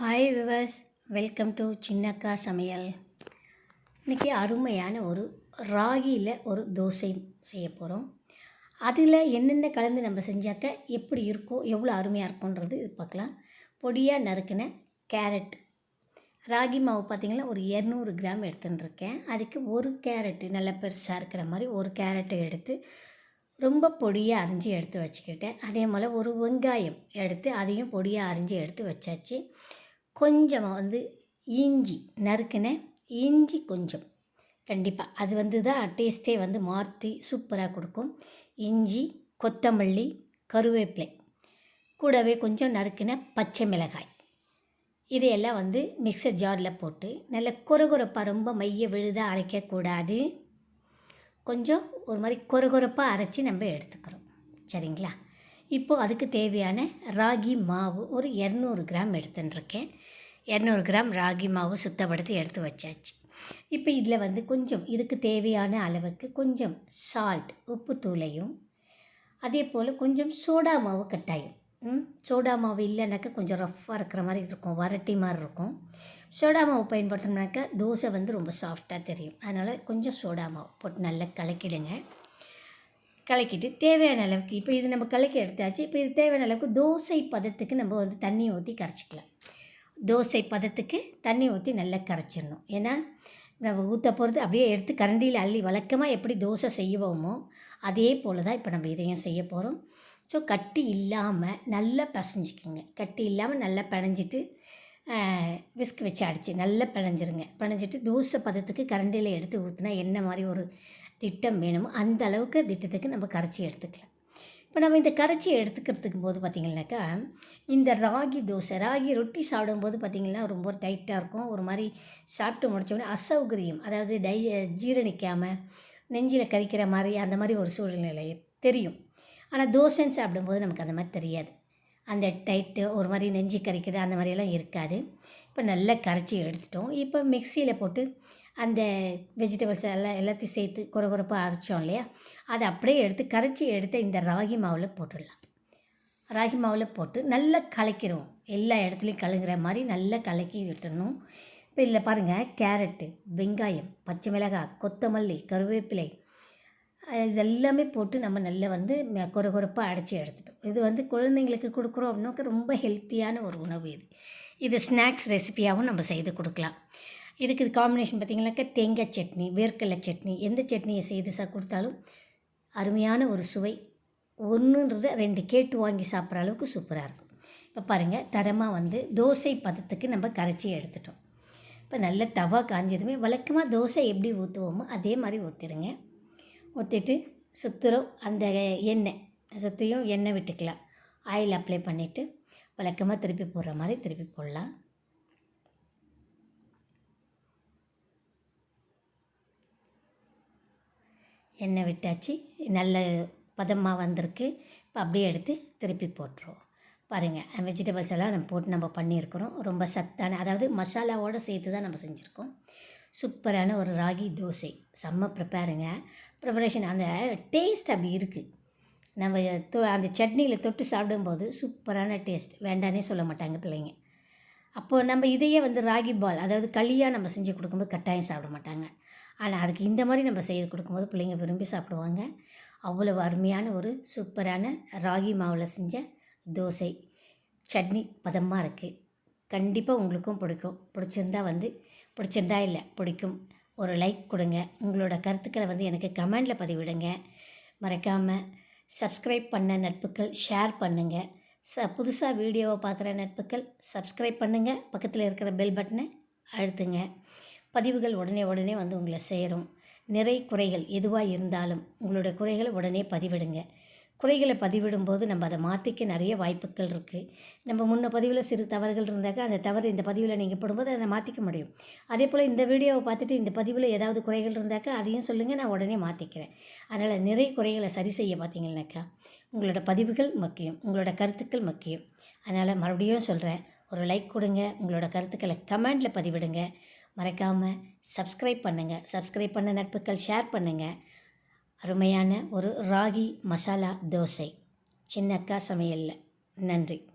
Hi viewers welcome to Chinnakka Samayal இன்றைக்கி அருமையான ஒரு ராகியில் ஒரு தோசை செய்ய போகிறோம் அதில் என்னென்ன கலந்து நம்ம செஞ்சாக்க எப்படி இருக்கும் எவ்வளோ அருமையாக இருக்கும்ன்றது இது பார்க்கலாம். பொடியாக நறுக்கின கேரட். ராகி மாவு பார்த்திங்கன்னா ஒரு இரநூறு கிராம் எடுத்துன்னு இருக்கேன். அதுக்கு ஒரு கேரட்டு நல்ல பெருசாக இருக்கிற மாதிரி ஒரு கேரட்டை எடுத்து ரொம்ப பொடியாக அரிஞ்சு எடுத்து வச்சுக்கிட்டேன். அதே போல் ஒரு வெங்காயம் எடுத்து அதையும் பொடியாக அரிஞ்சு எடுத்து வச்சாச்சு. கொஞ்சமாக வந்து இஞ்சி நறுக்கின இஞ்சி கொஞ்சம். கண்டிப்பாக அது வந்து தான் டேஸ்ட்டே வந்து மாற்றி சூப்பராக கொடுக்கும். இஞ்சி கொத்தமல்லி கருவேப்பிலை. கூடவே கொஞ்சம் நறுக்கின பச்சை மிளகாய். இதையெல்லாம் வந்து மிக்சர் ஜாரில் போட்டு நல்ல குறகுறப்பாக ரொம்ப மைய விழுதாக அரைக்கக்கூடாது. கொஞ்சம் ஒரு மாதிரி குறகுறப்பாக அரைச்சி நம்ம எடுத்துக்கிறோம். சரிங்களா? இப்போது அதுக்கு தேவையான ராகி மாவு ஒரு இரநூறு கிராம் எடுத்துட்டுருக்கேன். இரநூறு கிராம் ராகி மாவு சுத்தப்படுத்தி எடுத்து வச்சாச்சு. இப்போ இதில் வந்து கொஞ்சம் இதுக்கு தேவையான அளவுக்கு கொஞ்சம் சால்ட் உப்பு தூளையும் அதே போல் கொஞ்சம் சோடா மாவு கட்டாயம். சோடா மாவு இல்லைனாக்கா கொஞ்சம் ரஃப்பாக இருக்கிற மாதிரி இருக்கும் வரட்டி மாதிரி இருக்கும். சோடா மாவு பயன்படுத்தணும்னாக்கா தோசை வந்து ரொம்ப சாஃப்டாக தெரியும். அதனால் கொஞ்சம் சோடா மாவு போட்டு நல்லா கலக்கிடுங்க. கலக்கிட்டு தேவையான அளவுக்கு இப்போ இது நம்ம கலக்கி எடுத்தாச்சு இப்போ இது தேவையான அளவுக்கு தோசை பதத்துக்கு நம்ம வந்து தண்ணி ஊற்றி கரைச்சிக்கலாம். தோசை பதத்துக்கு தண்ணி ஊற்றி நல்லா கரைச்சிடணும். ஏன்னா நம்ம ஊற்ற போகிறது அப்படியே எடுத்து கரண்டியில் அள்ளி வழக்கமாக எப்படி தோசை செய்வோமோ அதே போல் தான் இப்போ நம்ம இதையும் செய்ய போகிறோம் ஸோ கட்டி இல்லாமல் நல்லா பசைஞ்சிக்கோங்க. கட்டி இல்லாமல் நல்லா பிணைஞ்சிட்டு விஸ்க் வச்சு அடித்து நல்லா பிணைஞ்சிருங்க. பிணைஞ்சிட்டு தோசை பதத்துக்கு கரண்டியில் எடுத்து ஊற்றினா என்ன மாதிரி ஒரு திட்டம் வேணுமோ அந்த அளவுக்கு திட்டத்துக்கு நம்ம கரைச்சி எடுத்துக்கலாம். இப்போ நம்ம இந்த கரைச்சி எடுத்துக்கிறதுக்கு போது பார்த்திங்கனாக்கா இந்த ராகி தோசை ராகி ரொட்டி சாப்பிடும்போது பார்த்திங்கன்னா ரொம்ப டைட்டாக இருக்கும். ஒரு மாதிரி சாப்பிட்டு முடித்தோடனே அசௌகரியம். அதாவது டை ஜீரணிக்காமல் நெஞ்சில் கறிக்கிற மாதிரி அந்த மாதிரி ஒரு சூழ்நிலை தெரியும். ஆனால் தோசைன்னு சாப்பிடும்போது நமக்கு அந்த மாதிரி தெரியாது. அந்த டைட்டு ஒரு மாதிரி நெஞ்சு கறிக்குது அந்த மாதிரியெல்லாம் இருக்காது. இப்போ நல்லா கரைச்சி எடுத்துட்டோம். இப்போ மிக்சியில் போட்டு அந்த வெஜிடபிள்ஸ் எல்லாம் எல்லாத்தையும் சேர்த்து குறை குறைப்பாக அரைச்சோம் இல்லையா? அதை அப்படியே எடுத்து கரைச்சி எடுத்து இந்த ராகி மாவில் போட்டுடலாம். ராகி மாவில் போட்டு நல்லா கலக்கிறோம் எல்லா இடத்துலையும் கலங்குற மாதிரி நல்லா கலக்கி விட்டணும் இப்போ இதில் பாருங்கள் கேரட்டு வெங்காயம் பச்சை மிளகாய் கொத்தமல்லி கருவேப்பிலை இதெல்லாமே போட்டு நம்ம நல்லா வந்து குறை குறைப்பாக அடைச்சி எடுத்துட்டோம். இது வந்து குழந்தைங்களுக்கு கொடுக்குறோம் அப்படின்னாக்க ரொம்ப ஹெல்த்தியான ஒரு உணவு இது. இது ஸ்நாக்ஸ் ரெசிபியாகவும் நம்ம செய்து கொடுக்கலாம். இதுக்கு இது காம்பினேஷன் பார்த்திங்கனாக்கா தேங்காய் சட்னி வேர்க்கடலை சட்னி எந்த சட்னியை செய்து சா கொடுத்தாலும் அருமையான ஒரு சுவை. ஒன்றுன்றத ரெண்டு கேட்டு வாங்கி சாப்பிட்ற அளவுக்கு சூப்பராக இருக்கும். இப்போ பாருங்கள் தரமாக வந்து தோசை பதத்துக்கு நம்ம கரைச்சி எடுத்துட்டோம். இப்போ நல்ல தவா காஞ்சதுமே வழக்கமாக தோசை எப்படி ஊற்றுவோமோ அதே மாதிரி ஊற்றிடுங்க ஊற்றிட்டு சுத்துறோம். அந்த எண்ணெய் சுற்றியும் எண்ணெய் விட்டுக்கலாம். ஆயில் அப்ளை பண்ணிவிட்டு வழக்கமாக திருப்பி போடுற மாதிரி திருப்பி போடலாம். எண்ணெய் விட்டாச்சு. நல்ல பதமாக வந்திருக்கு. இப்போ அப்படியே எடுத்து திருப்பி போட்டுருவோம். பாருங்கள் வெஜிடபிள்ஸ் எல்லாம் நம்ம போட்டு நம்ம பண்ணியிருக்கிறோம். ரொம்ப சத்தான அதாவது மசாலாவோடு சேர்த்து தான் நம்ம செஞ்சுருக்கோம். சூப்பரான ஒரு ராகி தோசை. செம்ம ப்ரிப்பேருங்க ப்ரிப்பரேஷன் அந்த டேஸ்ட் அப்படி இருக்குது நம்ம தொ அந்த சட்னியில் தொட்டு சாப்பிடும்போது சூப்பரான டேஸ்ட் வேண்டானே சொல்ல மாட்டாங்க பிள்ளைங்க. அப்போது நம்ம இதையே வந்து ராகி பால் அதாவது களியாக நம்ம செஞ்சு கொடுக்கும்போது கட்டாயம் சாப்பிட மாட்டாங்க. ஆனால் அதுக்கு இந்த மாதிரி நம்ம செய்து கொடுக்கும்போது பிள்ளைங்க விரும்பி சாப்பிடுவாங்க. அவ்வளவு அருமையான ஒரு சூப்பரான ராகி மாவில் செஞ்ச தோசை சட்னி பதமாக இருக்குது கண்டிப்பாக உங்களுக்கும் பிடிக்கும். பிடிச்சிருந்தா வந்து பிடிச்சிருந்தா இல்லை பிடிக்கும். ஒரு லைக் கொடுங்க. உங்களோட கருத்துக்களை வந்து எனக்கு கமெண்டில் பதிவிடுங்க. மறக்காமல் சப்ஸ்கிரைப் பண்ண நட்புகள் ஷேர் பண்ணுங்கள் ச புதுசாக வீடியோவை பார்க்குற நட்புகள் சப்ஸ்கிரைப் பண்ணுங்கள் பக்கத்தில் இருக்கிற பெல் பட்டனை அழுத்துங்க. பதிவுகள் உடனே உடனே வந்து உங்களை சேரும். நிறை குறைகள் எதுவாக இருந்தாலும் உங்களோட குறைகளை உடனே பதிவிடுங்க. குறைகளை பதிவிடும்போது நம்ம அதை மாற்றிக்க நிறைய வாய்ப்புகள் இருக்குது நம்ம முன்ன பதிவில் சிறு தவறுகள் இருந்தாக்கா அந்த தவறு இந்த பதிவில் நீங்கள் போடும்போது அதை மாற்றிக்க முடியும். அதே போல் இந்த வீடியோவை பார்த்துட்டு இந்த பதிவில் ஏதாவது குறைகள் இருந்தாக்கா அதையும் சொல்லுங்கள் நான் உடனே மாற்றிக்கிறேன் அதனால் நிறை குறைகளை சரி செய்ய பார்த்தீங்கன்னாக்கா உங்களோட பதிவுகள் முக்கியம் உங்களோட கருத்துக்கள் முக்கியம். அதனால் மறுபடியும் சொல்கிறேன் ஒரு லைக் கொடுங்க உங்களோட கருத்துக்களை கமெண்டில் பதிவிடுங்க. மறக்காமல் சப்ஸ்கிரைப் பண்ணுங்கள் சப்ஸ்கிரைப் பண்ண நட்புகள் ஷேர் பண்ணுங்கள் அருமையான ஒரு ராகி மசாலா தோசை. சின்னக்கா சமையலில். நன்றி.